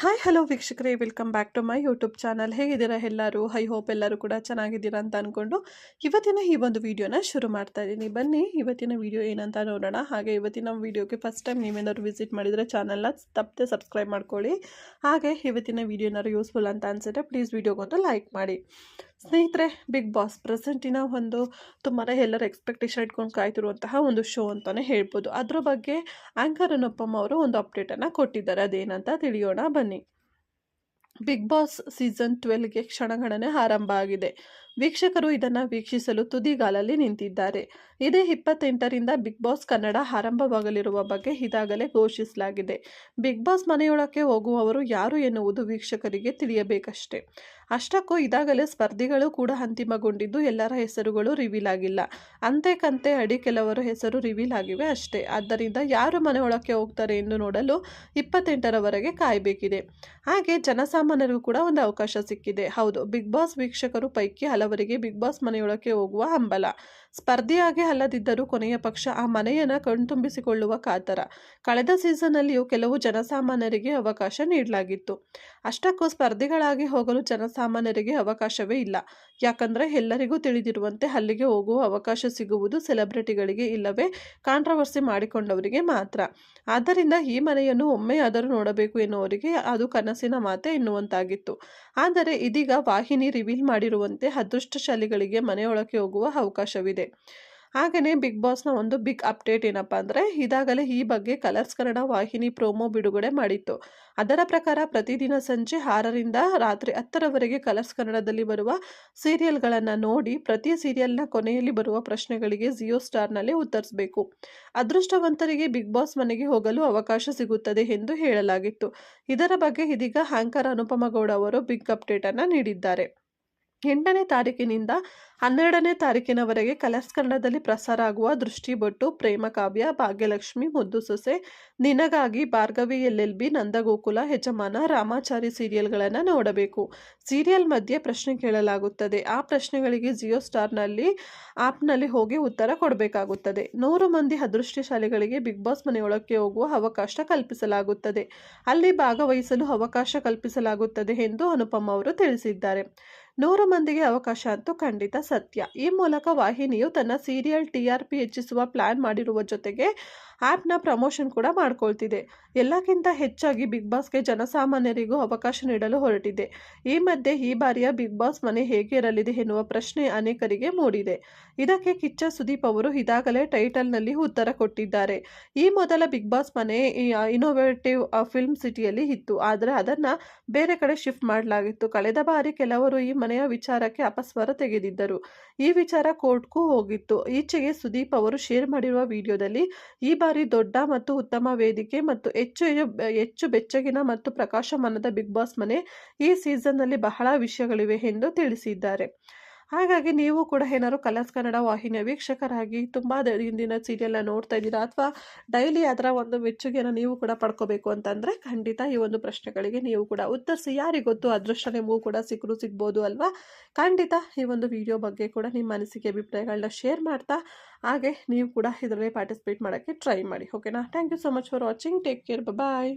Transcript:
Hi hello ವೀಕ್ಷಕರೇ welcome back to my YouTube channel ಹೇಗಿದ್ದೀರಾ ಎಲ್ಲರೂ? ಐ ಹೋಪ್ ಎಲ್ಲರೂ ಕೂಡ ಚೆನ್ನಾಗಿದ್ದೀರಾ ಅಂತ ಅಂದ್ಕೊಂಡು ಇವತ್ತಿನ ಈ ಒಂದು ವಿಡಿಯೋನ ಶುರು ಮಾಡ್ತಾ ಇದ್ದೀನಿ. ಬನ್ನಿ, ಇವತ್ತಿನ ವಿಡಿಯೋ ಏನಂತ ನೋಡೋಣ. ಹಾಗೆ ಇವತ್ತಿನ ವಿಡಿಯೋಗೆ ಫಸ್ಟ್ ಟೈಮ್ ನೀವೇನಾದ್ರು ವಿಸಿಟ್ ಮಾಡಿದರೆ ಚಾನಲ್ನ ತಪ್ಪದೆ ಸಬ್ಸ್ಕ್ರೈಬ್ ಮಾಡ್ಕೊಳ್ಳಿ. ಹಾಗೆ ಇವತ್ತಿನ ವಿಡಿಯೋ ಏನಾದ್ರು ಯೂಸ್ಫುಲ್ ಅಂತ ಅನಿಸಿದ್ರೆ ಪ್ಲೀಸ್ ವೀಡಿಯೋಗೊಂದು ಲೈಕ್ ಮಾಡಿ. ಸ್ನೇಹಿತರೆ ಬಿಗ್ ಬಾಸ್ ಪ್ರೆಸೆಂಟಿನ ಒಂದು ತುಂಬಾ ಎಲ್ಲರ ಎಕ್ಸ್ಪೆಕ್ಟೇಷನ್ ಇಟ್ಕೊಂಡು ಕಾಯ್ತಿರುವಂತಹ ಒಂದು ಶೋ ಅಂತಲೇ ಹೇಳ್ಬೋದು. ಅದರ ಬಗ್ಗೆ ಆ್ಯಂಕರ್ ಅನುಪಮ್ ಅವರು ಒಂದು ಅಪ್ಡೇಟನ್ನು ಕೊಟ್ಟಿದ್ದಾರೆ. ಅದೇನಂತ ತಿಳಿಯೋಣ ಬನ್ನಿ. ಬಿಗ್ ಬಾಸ್ ಸೀಸನ್ ಟ್ವೆಲ್ಗೆ ಕ್ಷಣಗಣನೆ ಆರಂಭ ಆಗಿದೆ. ವೀಕ್ಷಕರು ಇದನ್ನು ವೀಕ್ಷಿಸಲು ತುದಿಗಾಲಲ್ಲಿ ನಿಂತಿದ್ದಾರೆ. ಇದೇ ಇಪ್ಪತ್ತೆಂಟರಿಂದ ಬಿಗ್ ಬಾಸ್ ಕನ್ನಡ ಆರಂಭವಾಗಲಿರುವ ಬಗ್ಗೆ ಇದಾಗಲೇ ಘೋಷಿಸಲಾಗಿದೆ. ಬಿಗ್ ಬಾಸ್ ಮನೆಯೊಳಕ್ಕೆ ಹೋಗುವವರು ಯಾರು ಎನ್ನುವುದು ವೀಕ್ಷಕರಿಗೆ ತಿಳಿಯಬೇಕಷ್ಟೇ. ಅಷ್ಟಕ್ಕೂ ಇದಾಗಲೇ ಸ್ಪರ್ಧಿಗಳು ಕೂಡ ಅಂತಿಮಗೊಂಡಿದ್ದು ಎಲ್ಲರ ಹೆಸರುಗಳು ರಿವೀಲ್ ಆಗಿಲ್ಲ. ಅಂತೆ ಕಂತೆ ಅಡಿ ಕೆಲವರ ಹೆಸರು ರಿವೀಲ್ ಆಗಿವೆ ಅಷ್ಟೇ. ಆದ್ದರಿಂದ ಯಾರು ಮನೆಯೊಳಕ್ಕೆ ಹೋಗ್ತಾರೆ ಎಂದು ನೋಡಲು ಇಪ್ಪತ್ತೆಂಟರವರೆಗೆ ಕಾಯಬೇಕಿದೆ. ಹಾಗೆ ಜನಸಾಮಾನ್ಯರಿಗೂ ಕೂಡ ಒಂದು ಅವಕಾಶ ಸಿಕ್ಕಿದೆ. ಹೌದು, ಬಿಗ್ ಬಾಸ್ ವೀಕ್ಷಕರು ಪೈಕಿ ಹಲವರಿಗೆ ಬಿಗ್ ಬಾಸ್ ಮನೆಯೊಳಕ್ಕೆ ಹೋಗುವ ಹಂಬಲ. ಸ್ಪರ್ಧಿಯಾಗಿ ಅಲ್ಲದಿದ್ದರೂ ಕೊನೆಯ ಪಕ್ಷ ಆ ಮನೆಯನ್ನು ಕಣ್ತುಂಬಿಸಿಕೊಳ್ಳುವ ಕಾತರ. ಕಳೆದ ಸೀಸನ್ನಲ್ಲಿಯೂ ಕೆಲವು ಜನಸಾಮಾನ್ಯರಿಗೆ ಅವಕಾಶ ನೀಡಲಾಗಿತ್ತು. ಅಷ್ಟಕ್ಕೂ ಸ್ಪರ್ಧಿಗಳಾಗಿ ಹೋಗಲು ಜನಸಾಮಾನ್ಯರಿಗೆ ಅವಕಾಶವೇ ಇಲ್ಲ. ಯಾಕಂದರೆ ಎಲ್ಲರಿಗೂ ತಿಳಿದಿರುವಂತೆ ಅಲ್ಲಿಗೆ ಹೋಗುವ ಅವಕಾಶ ಸಿಗುವುದು ಸೆಲೆಬ್ರಿಟಿಗಳಿಗೆ ಇಲ್ಲವೇ ಕಾಂಟ್ರವರ್ಸಿ ಮಾಡಿಕೊಂಡವರಿಗೆ ಮಾತ್ರ. ಆದ್ದರಿಂದ ಈ ಮನೆಯನ್ನು ಒಮ್ಮೆಯಾದರೂ ನೋಡಬೇಕು ಎನ್ನುವರಿಗೆ ಅದು ಕನಸಿನ ಮಾತೆ ಎನ್ನುವಂತಾಗಿತ್ತು. ಆದರೆ ಇದೀಗ ವಾಹಿನಿ ರಿವೀಲ್ ಮಾಡಿರುವಂತೆ ಅದೃಷ್ಟಶಾಲಿಗಳಿಗೆ ಮನೆಯೊಳಕ್ಕೆ ಹೋಗುವ ಅವಕಾಶವಿದೆ. ಹಾಗೆಯೇ ಬಿಗ್ ಬಾಸ್ನ ಒಂದು ಬಿಗ್ ಅಪ್ಡೇಟ್ ಏನಪ್ಪ ಅಂದರೆ, ಇದಾಗಲೇ ಈ ಬಗ್ಗೆ ಕಲರ್ಸ್ ಕನ್ನಡ ವಾಹಿನಿ ಪ್ರೋಮೋ ಬಿಡುಗಡೆ ಮಾಡಿತ್ತು. ಅದರ ಪ್ರಕಾರ ಪ್ರತಿದಿನ ಸಂಜೆ ಆರರಿಂದ ರಾತ್ರಿ ಹತ್ತರವರೆಗೆ ಕಲರ್ಸ್ ಕನ್ನಡದಲ್ಲಿ ಬರುವ ಸೀರಿಯಲ್ಗಳನ್ನು ನೋಡಿ, ಪ್ರತಿ ಸೀರಿಯಲ್ನ ಕೊನೆಯಲ್ಲಿ ಬರುವ ಪ್ರಶ್ನೆಗಳಿಗೆ ಜಿಯೋ ಸ್ಟಾರ್ನಲ್ಲಿ ಉತ್ತರಿಸಬೇಕು. ಅದೃಷ್ಟವಂತರಿಗೆ ಬಿಗ್ ಬಾಸ್ ಮನೆಗೆ ಹೋಗಲು ಅವಕಾಶ ಸಿಗುತ್ತದೆ ಎಂದು ಹೇಳಲಾಗಿತ್ತು. ಇದರ ಬಗ್ಗೆ ಇದೀಗ ಹ್ಯಾಂಕರ್ ಅನುಪಮ ಗೌಡ ಅವರು ಬಿಗ್ ಅಪ್ಡೇಟನ್ನು ನೀಡಿದ್ದಾರೆ. ಎಂಟನೇ ತಾರೀಕಿನಿಂದ ಹನ್ನೆರಡನೇ ತಾರೀಕಿನವರೆಗೆ ಕಲರ್ಸ್ ಕನ್ನಡದಲ್ಲಿ ಪ್ರಸಾರ ಆಗುವ ದೃಷ್ಟಿಬೊಟ್ಟು ಪ್ರೇಮ ಕಾವ್ಯ, Bhagyalakshmi, Muddu Sose, Ninagagi Bhargavi, L L B, Nandagokula, Yajamana, Ramachari ಸೀರಿಯಲ್ಗಳನ್ನು ನೋಡಬೇಕು. ಸೀರಿಯಲ್ ಮಧ್ಯೆ ಪ್ರಶ್ನೆ ಕೇಳಲಾಗುತ್ತದೆ. ಆ ಪ್ರಶ್ನೆಗಳಿಗೆ ಜಿಯೋ ಸ್ಟಾರ್ನಲ್ಲಿ, ಆಪ್ನಲ್ಲಿ ಹೋಗಿ ಉತ್ತರ ಕೊಡಬೇಕಾಗುತ್ತದೆ. ನೂರು ಮಂದಿ ಅದೃಷ್ಟಶಾಲಿಗಳಿಗೆ ಬಿಗ್ ಬಾಸ್ ಮನೆಯೊಳಕ್ಕೆ ಹೋಗುವ ಅವಕಾಶ ಕಲ್ಪಿಸಲಾಗುತ್ತದೆ. ಅಲ್ಲಿ ಭಾಗವಹಿಸಲು ಅವಕಾಶ ಕಲ್ಪಿಸಲಾಗುತ್ತದೆ ಎಂದು ಅನುಪಮ್ ಅವರು ತಿಳಿಸಿದ್ದಾರೆ. ನೂರು ಮಂದಿಗೆ ಅವಕಾಶ ಅಂತೂ ಖಂಡಿತ ಸತ್ಯ. ಈ ಮೂಲಕ ವಾಹಿನಿಯು ತನ್ನ ಸೀರಿಯಲ್ ಟಿ ಆರ್ ಪಿ ಹೆಚ್ಚಿಸುವ ಪ್ಲಾನ್ ಮಾಡಿರುವ ಜೊತೆಗೆ ಆ್ಯಪ್ನ ಪ್ರಮೋಷನ್ ಕೂಡ ಮಾಡ್ಕೊಳ್ತಿದೆ. ಎಲ್ಲಕ್ಕಿಂತ ಹೆಚ್ಚಾಗಿ ಬಿಗ್ ಬಾಸ್ಗೆ ಜನಸಾಮಾನ್ಯರಿಗೂ ಅವಕಾಶ ನೀಡಲು ಹೊರಟಿದೆ. ಈ ಮಧ್ಯೆ ಈ ಬಾರಿಯ ಬಿಗ್ ಬಾಸ್ ಮನೆ ಹೇಗೆ ಇರಲಿದೆ ಎನ್ನುವ ಪ್ರಶ್ನೆ ಅನೇಕರಿಗೆ ಮೂಡಿದೆ. ಇದಕ್ಕೆ ಕಿಚ್ಚ ಸುದೀಪ್ ಅವರು ಇದಾಗಲೇ ಟೈಟಲ್ನಲ್ಲಿ ಉತ್ತರ ಕೊಟ್ಟಿದ್ದಾರೆ. ಈ ಮೊದಲ ಬಿಗ್ ಬಾಸ್ ಮನೆ ಇನೋವೇಟಿವ್ ಫಿಲ್ಮ್ ಸಿಟಿಯಲ್ಲಿ ಇತ್ತು. ಆದರೆ ಅದನ್ನು ಬೇರೆ ಕಡೆ ಶಿಫ್ಟ್ ಮಾಡಲಾಗಿತ್ತು. ಕಳೆದ ಬಾರಿ ಕೆಲವರು ಈ ಮನೆಯ ವಿಚಾರಕ್ಕೆ ಅಪಸ್ವರ ತೆಗೆದಿದ್ದರು. ಈ ವಿಚಾರ ಕೋರ್ಟ್ಗೂ ಹೋಗಿತ್ತು. ಈಚೆಗೆ ಸುದೀಪ್ ಅವರು ಶೇರ್ ಮಾಡಿರುವ ವಿಡಿಯೋದಲ್ಲಿ ಈ ಬಾರಿ ದೊಡ್ಡ ಮತ್ತು ಉತ್ತಮ ವೇದಿಕೆ ಮತ್ತು ಹೆಚ್ಚು ಹೆಚ್ಚು ಬೆಚ್ಚಗಿನ ಮತ್ತು ಪ್ರಕಾಶಮಾನದ ಬಿಗ್ ಬಾಸ್ ಮನೆ ಈ ಸೀಸನ್ನಲ್ಲಿ ಬಹಳ ವಿಷಯಗಳಿವೆ ಎಂದು ತಿಳಿಸಿದ್ದಾರೆ. ಹಾಗಾಗಿ ನೀವು ಕೂಡ ಏನಾದ್ರು ಕಲರ್ಸ್ ಕನ್ನಡ ವಾಹಿನಿಯ ವೀಕ್ಷಕರಾಗಿ ತುಂಬ ಹಿಂದಿನ ಸೀರಿಯಲ್ನ ನೋಡ್ತಾ ಇದ್ದೀರಾ ಅಥವಾ ಡೈಲಿ ಅದರ ಒಂದು ಮೆಚ್ಚುಗೆಯನ್ನು ನೀವು ಕೂಡ ಪಡ್ಕೋಬೇಕು ಅಂತಂದರೆ ಖಂಡಿತ ಈ ಒಂದು ಪ್ರಶ್ನೆಗಳಿಗೆ ನೀವು ಕೂಡ ಉತ್ತರಿಸಿ. ಯಾರಿಗೊತ್ತು ಅದೃಷ್ಟ ನಿಮಗೂ ಕೂಡ ಸಿಕ್ಕರು ಸಿಗ್ಬೋದು ಅಲ್ವಾ? ಖಂಡಿತ ಈ ಒಂದು ವಿಡಿಯೋ ಬಗ್ಗೆ ಕೂಡ ನಿಮ್ಮ ಅನಿಸಿಕೆ ಅಭಿಪ್ರಾಯಗಳನ್ನ ಶೇರ್ ಮಾಡ್ತಾ ಹಾಗೆ ನೀವು ಕೂಡ ಇದರಲ್ಲಿ ಪಾರ್ಟಿಸಿಪೇಟ್ ಮಾಡೋಕ್ಕೆ ಟ್ರೈ ಮಾಡಿ. ಓಕೆನಾ thank you so much for watching take care bye